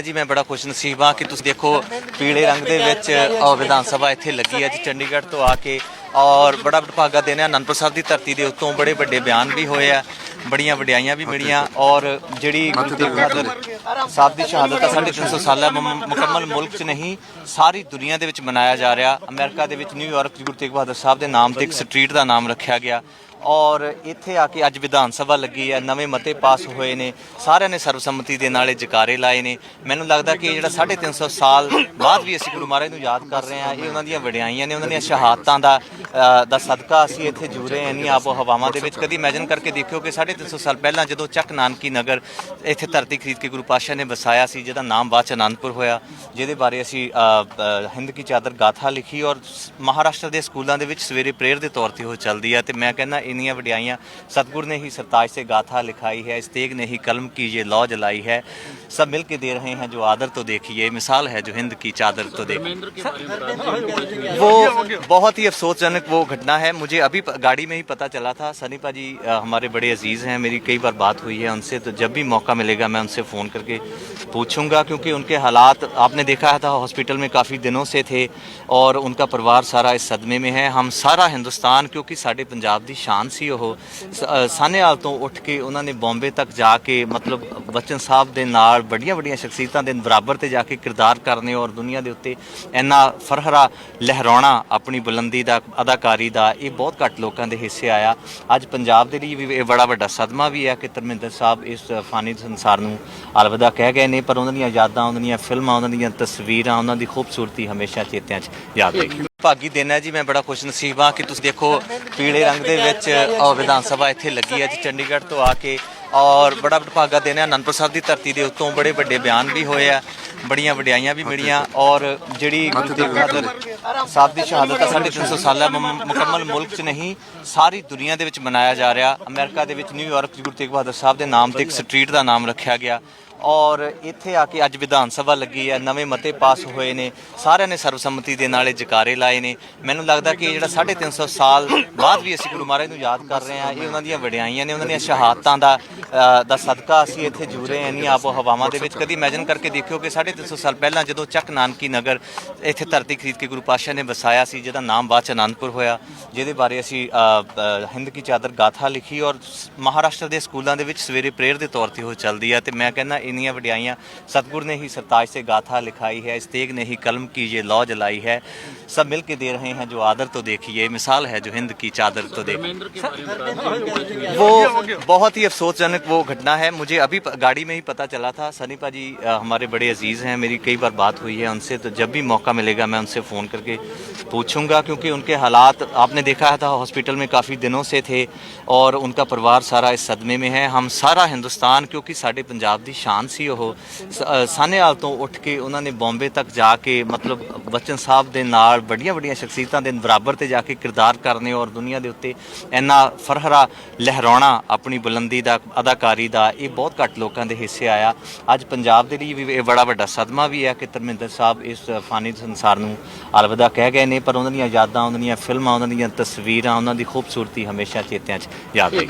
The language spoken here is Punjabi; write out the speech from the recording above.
ਹੈ ਜੀ, ਮੈਂ ਬੜਾ ਖੁਸ਼ ਨਸੀਬ ਹਾਂ ਕਿ ਤੁਸੀਂ ਦੇਖੋ, ਪੀਲੇ ਰੰਗ ਦੇ ਵਿੱਚ ਵਿਧਾਨ ਸਭਾ ਇੱਥੇ ਲੱਗੀ ਹੈ ਜੀ, ਚੰਡੀਗੜ੍ਹ ਤੋਂ ਆ ਕੇ ਔਰ ਬੜਾ ਭਾਗਾ ਦਿਨ ਹੈ ਅਨੰਦਪੁਰ ਸਾਹਿਬ ਦੀ ਧਰਤੀ ਦੇ ਉੱਤੋਂ ਬੜੇ ਵੱਡੇ ਬਿਆਨ ਵੀ ਹੋਏ ਆ ਬੜੀਆਂ ਵਡਿਆਈਆਂ ਵੀ ਮਿਲੀਆਂ ਔਰ ਜਿਹੜੀ ਗੁਰੂ ਤੇਗ ਬਹਾਦਰ ਸਾਹਿਬ ਦੀ ਸ਼ਹਾਦਤ ਆ 350 ਸਾਲਾ ਮੁਕੰਮਲ ਮੁਲਕ 'ਚ ਨਹੀਂ ਸਾਰੀ ਦੁਨੀਆ ਦੇ ਵਿੱਚ ਮਨਾਇਆ ਜਾ ਰਿਹਾ। ਅਮਰੀਕਾ ਦੇ ਵਿੱਚ ਨਿਊਯਾਰਕ ਗੁਰੂ ਤੇਗ ਬਹਾਦਰ ਸਾਹਿਬ ਦੇ ਨਾਮ ਤੇ ਇੱਕ ਸਟਰੀਟ ਦਾ ਨਾਮ ਰੱਖਿਆ ਗਿਆ। ਔਰ ਇੱਥੇ ਆ ਕੇ ਅੱਜ ਵਿਧਾਨ ਸਭਾ ਲੱਗੀ ਹੈ ਨਵੇਂ ਮਤੇ ਪਾਸ ਹੋਏ ਨੇ ਸਾਰਿਆਂ ਨੇ ਸਰਬਸੰਮਤੀ ਦੇ ਨਾਲ ਇਹ ਜਕਾਰੇ ਲਾਏ ਨੇ। ਮੈਨੂੰ ਲੱਗਦਾ ਕਿ ਜਿਹੜਾ 350 ਸਾਲ ਬਾਅਦ ਵੀ ਅਸੀਂ ਗੁਰੂ ਮਹਾਰਾਜ ਨੂੰ ਯਾਦ ਕਰ ਰਹੇ ਹਾਂ ਇਹ ਉਹਨਾਂ ਦੀਆਂ ਵਡਿਆਈਆਂ ਨੇ ਉਹਨਾਂ ਦੀਆਂ ਸ਼ਹਾਦਤਾਂ ਦਾ ਦਾ ਸਦਕਾ ਅਸੀਂ ਇੱਥੇ ਜੂ ਰਹੇ ਹਾਂ ਇੰਨੀਆਂ ਆਪੋ ਹਵਾਵਾਂ ਦੇ ਵਿੱਚ ਕਦੀ ਇਮੇਜਿਨ ਕਰਕੇ ਦੇਖਿਓ ਕਿ 350 ਸਾਲ ਪਹਿਲਾਂ ਜਦੋਂ ਚੱਕ ਨਾਨਕੀ ਨਗਰ ਇੱਥੇ ਧਰਤੀ ਖਰੀਦ ਕੇ ਗੁਰੂ ਪਾਤਸ਼ਾਹ ਨੇ ਵਸਾਇਆ ਸੀ ਜਿਹਦਾ ਨਾਮ ਬਾਅਦ ਚ ਅਨੰਦਪੁਰ ਹੋਇਆ ਜਿਹਦੇ ਬਾਰੇ ਅਸੀਂ ਅ, ਅ, ਹਿੰਦ ਕੀ ਚਾਦਰ ਗਾਥਾ ਲਿਖੀ ਔਰ ਸ- ਮਹਾਰਾਸ਼ਟਰ ਦੇ ਸਕੂਲਾਂ ਦੇ ਵਿੱਚ ਸਵੇਰੇ ਪ੍ਰੇਅਰ ਦੇ ਤੌਰ ਤੇ ਉਹ ਚੱਲਦੀ ਹੈ ਤੇ ਮੈਂ ਕਹਿੰਦਾ ਇੰਨੀਆਂ ਵਡਿਆਈਆਂ ਸਤਿਗੁਰ ਨੇ ਹੀ ਸਰਤਾਜ ਸੇ ਗਾਥਾ ਲਿਖਾਈ ਹੈ ਇਸ ਤੇਗ ਨੇ ਹੀ ਕਲਮ की ये लौ जलाई है सब मिल के दे रहे हैं जो आदर तो देखिए मिसाल है जो हिंद की चादर तो देखिए वो बहुत ही अफसोसजनक वो घटना है मुझे अभी प- गाड़ी में ही पता चला था सनी पाजी अ, हमारे बड़े अजीज़ हैं मेरी कई बार बात हुई है उनसे तो जब भी मौका मिलेगा मैं उनसे फ़ोन करके पूछूंगा क्योंकि उनके हालात आपने देखा था हॉस्पिटल में काफ़ी दिनों से थे और उनका परिवार सारा इस सदमे में है हम ਸਾਰਾ ਹਿੰਦੁਸਤਾਨ ਕਿਉਂਕਿ ਸਾਡੇ ਪੰਜਾਬ ਦੀ ਸ਼ਾਨ ਸੀ ਉਹ ਸ- ਅ, ਸਾਹਨੇਵਾਲ ਤੋਂ ਉੱਠ ਕੇ ਉਹਨਾਂ ਨੇ ਬੰਬੇ ਤੱਕ ਜਾ ਕੇ ਮਤਲਬ ਬਚਨ ਸਾਹਿਬ ਦੇ ਨਾਲ ਵੱਡੀਆਂ ਵੱਡੀਆਂ ਸ਼ਖਸੀਅਤਾਂ ਦੇ ਬਰਾਬਰ ਤੇ ਜਾ ਕੇ ਕਿਰਦਾਰ ਕਰਨੇ ਔਰ ਦੁਨੀਆ ਦੇ ਉੱਤੇ ਇੰਨਾ ਫਰਹਰਾ ਲਹਿਰਾਉਣਾ ਆਪਣੀ ਬੁਲੰਦੀ ਦਾ ਅਦਾਕਾਰੀ ਦਾ ਇਹ ਬਹੁਤ ਘੱਟ ਲੋਕਾਂ ਦੇ ਹਿੱਸੇ ਆਇਆ। ਅੱਜ ਪੰਜਾਬ ਦੇ ਲਈ ਵੀ ਇਹ ਬੜਾ ਵੱਡਾ ਸਦਮਾ ਵੀ ਹੈ ਕਿ ਧਰਮਿੰਦਰ ਸਾਹਿਬ ਇਸ ਫਾਨੀ ਸੰਸਾਰ ਨੂੰ ਅਲਵਿਦਾ ਕਹਿ ਗਏ ਨੇ, ਪਰ ਉਹਨਾਂ ਦੀਆਂ ਯਾਦਾਂ, ਉਹਨਾਂ ਦੀਆਂ ਫਿਲਮਾਂ, ਉਹਨਾਂ ਦੀਆਂ ਤਸਵੀਰਾਂ, ਉਹਨਾਂ ਦੀ ਖੂਬਸੂਰਤੀ ਹਮੇਸ਼ਾ ਚੇਤਿਆਂ 'ਚ ਯਾਦ ਰਹੇਗੀ। ਭਾਗੀ ਦਿਨ ਹੈ ਜੀ, ਮੈਂ ਬੜਾ ਖੁਸ਼ ਨਸੀਬ ਹਾਂ ਕਿ ਤੁਸੀਂ ਦੇਖੋ, ਪੀਲੇ ਰੰਗ ਦੇ ਵਿੱਚ ਵਿਧਾਨ ਸਭਾ ਇੱਥੇ ਲੱਗੀ ਹੈ। ਜੀ ਚੰਡੀਗੜ੍ਹ ਤੋਂ ਆ ਕੇ ਔਰ ਬੜਾ ਭਾਗਾ ਦਿਨ ਹੈ ਅਨੰਦਪੁਰ ਸਾਹਿਬ ਦੀ ਧਰਤੀ ਦੇ ਉੱਤੋਂ ਬੜੇ ਵੱਡੇ ਬਿਆਨ ਵੀ ਹੋਏ ਆ, ਬੜੀਆਂ ਵਡਿਆਈਆਂ ਵੀ ਮਿਲੀਆਂ ਔਰ ਜਿਹੜੀ ਗੁਰੂ ਤੇਗ ਬਹਾਦਰ ਸਾਹਿਬ ਦੀ ਸ਼ਹਾਦਤ ਆ 350 ਸਾਲਾ ਮੁ- ਮੁਕੰਮਲ ਮੁਲਕ 'ਚ ਨਹੀਂ, ਸਾਰੀ ਦੁਨੀਆ ਦੇ ਵਿੱਚ ਮਨਾਇਆ ਜਾ ਰਿਹਾ। ਅਮਰੀਕਾ ਦੇ ਵਿੱਚ ਨਿਊਯਾਰਕ 'ਚ ਗੁਰੂ ਤੇਗ ਬਹਾਦਰ ਸਾਹਿਬ ਦੇ ਨਾਮ ਤੇ ਇੱਕ ਸਟਰੀਟ ਦਾ ਨਾਮ ਰੱਖਿਆ ਗਿਆ। ਔਰ ਇੱਥੇ ਆ ਕੇ ਅੱਜ ਵਿਧਾਨ ਸਭਾ ਲੱਗੀ ਹੈ, ਨਵੇਂ ਮਤੇ ਪਾਸ ਹੋਏ ਨੇ, ਸਾਰਿਆਂ ਨੇ ਸਰਬਸੰਮਤੀ ਦੇ ਨਾਲ ਇਹ ਜਕਾਰੇ ਲਾਏ ਨੇ। ਮੈਨੂੰ ਲੱਗਦਾ ਕਿ ਇਹ ਜਿਹੜਾ 350 ਸਾਲ ਬਾਅਦ ਵੀ ਅਸੀਂ ਗੁਰੂ ਮਹਾਰਾਜ ਨੂੰ ਯਾਦ ਕਰ ਰਹੇ ਹਾਂ, ਇਹ ਉਹਨਾਂ ਦੀਆਂ ਵਡਿਆਈਆਂ ਨੇ, ਉਹਨਾਂ ਦੀਆਂ ਸ਼ਹਾਦਤਾਂ ਦਾ ਦਾ ਸਦਕਾ ਅਸੀਂ ਇੱਥੇ ਜੂ ਰਹੇ ਹਾਂ ਇੰਨੀਆਂ ਆਪੋ ਹਵਾਵਾਂ ਦੇ ਵਿੱਚ ਕਦੀ ਇਮੇਜਿਨ ਕਰਕੇ ਦੇਖਿਓ ਕਿ 350 ਸਾਲ ਪਹਿਲਾਂ ਜਦੋਂ ਚੱਕ ਨਾਨਕੀ ਨਗਰ ਇੱਥੇ ਧਰਤੀ ਖਰੀਦ ਕੇ ਗੁਰੂ ਪਾਤਸ਼ਾਹ ਨੇ ਵਸਾਇਆ ਸੀ ਜਿਹਦਾ ਨਾਮ ਬਾਅਦ ਚ ਅਨੰਦਪੁਰ ਹੋਇਆ ਜਿਹਦੇ ਬਾਰੇ ਅਸੀਂ ਅ, ਅ, ਹਿੰਦ ਕੀ ਚਾਦਰ ਗਾਥਾ ਲਿਖੀ ਔਰ ਸ- ਮਹਾਰਾਸ਼ਟਰ ਦੇ ਸਕੂਲਾਂ ਦੇ ਵਿੱਚ ਸਵੇਰੇ ਪ੍ਰੇਅਰ ਦੇ ਤੌਰ ਤੇ ਉਹ ਚੱਲਦੀ ਹੈ ਤੇ ਮੈਂ ਕਹਿੰਦਾ ਇੰਨੀਆਂ ਵਡਿਆਈਆਂ ਸਤਿਗੁਰ ਨੇ ਹੀ ਸਰਤਾਜ ਸੇ ਗਾਥਾ ਲਿਖਾਈ है इस तेग ने ही कलम की ये लौ जलाई है सब मिल के दे रहे हैं जो आदर तो देखिए मिसाल है जो हिंद की चादर तो देखिए वो बहुत ही अफसोसजनक वो घटना है मुझे अभी प- गाड़ी में ही पता चला था सनी पाजी अ, हमारे बड़े अजीज़ हैं मेरी कई बार बात हुई है उनसे तो जब भी मौका मिलेगा मैं उनसे फ़ोन करके पूछूंगा क्योंकि उनके हालात आपने देखा था हॉस्पिटल में काफ़ी दिनों से थे और उनका परिवार सारा इस सदमे में है हम सारा ਹਿੰਦੁਸਤਾਨ ਕਿਉਂਕਿ ਸਾਡੇ ਪੰਜਾਬ ਦੀ ਸ਼ਾਨ ਸੀ ਉਹ ਸ- ਅ, ਸਾਹਨੇਵਾਲ ਤੋਂ ਉੱਠ ਕੇ ਉਹਨਾਂ ਨੇ ਬੰਬੇ ਤੱਕ ਜਾ ਕੇ ਮਤਲਬ ਬਚਨ ਸਾਹਿਬ ਦੇ ਨਾਲ ਵੱਡੀਆਂ ਵੱਡੀਆਂ ਸ਼ਖਸੀਅਤਾਂ ਦੇ ਬਰਾਬਰ ਤੇ ਜਾ ਕੇ ਕਿਰਦਾਰ ਕਰਨੇ ਔਰ ਦੁਨੀਆ ਦੇ ਉੱਤੇ ਇੰਨਾ ਫਰਹਰਾ ਲਹਿਰਾਉਣਾ ਆਪਣੀ ਬੁਲੰਦੀ ਦਾ ਅਦਾਕਾਰੀ ਦਾ ਇਹ ਬਹੁਤ ਘੱਟ ਲੋਕਾਂ ਦੇ ਹਿੱਸੇ ਆਇਆ। ਅੱਜ ਪੰਜਾਬ ਦੇ ਲਈ ਵੀ ਇਹ ਬੜਾ ਵੱਡਾ ਸਦਮਾ ਵੀ ਹੈ ਕਿ ਧਰਮਿੰਦਰ ਸਾਹਿਬ ਇਸ ਫਾਨੀ ਸੰਸਾਰ ਨੂੰ ਅਲਵਿਦਾ ਕਹਿ ਗਏ ਨੇ ਪਰ ਉਹਨਾਂ ਦੀਆਂ ਯਾਦਾਂ ਉਹਨਾਂ ਦੀਆਂ ਫਿਲਮਾਂ ਉਹਨਾਂ ਦੀਆਂ ਤਸਵੀਰਾਂ ਉਹਨਾਂ ਦੀ ਖੂਬਸੂਰਤੀ ਹਮੇਸ਼ਾ ਚੇਤਿਆਂ 'ਚ ਯਾਦ ਰਹੇਗੀ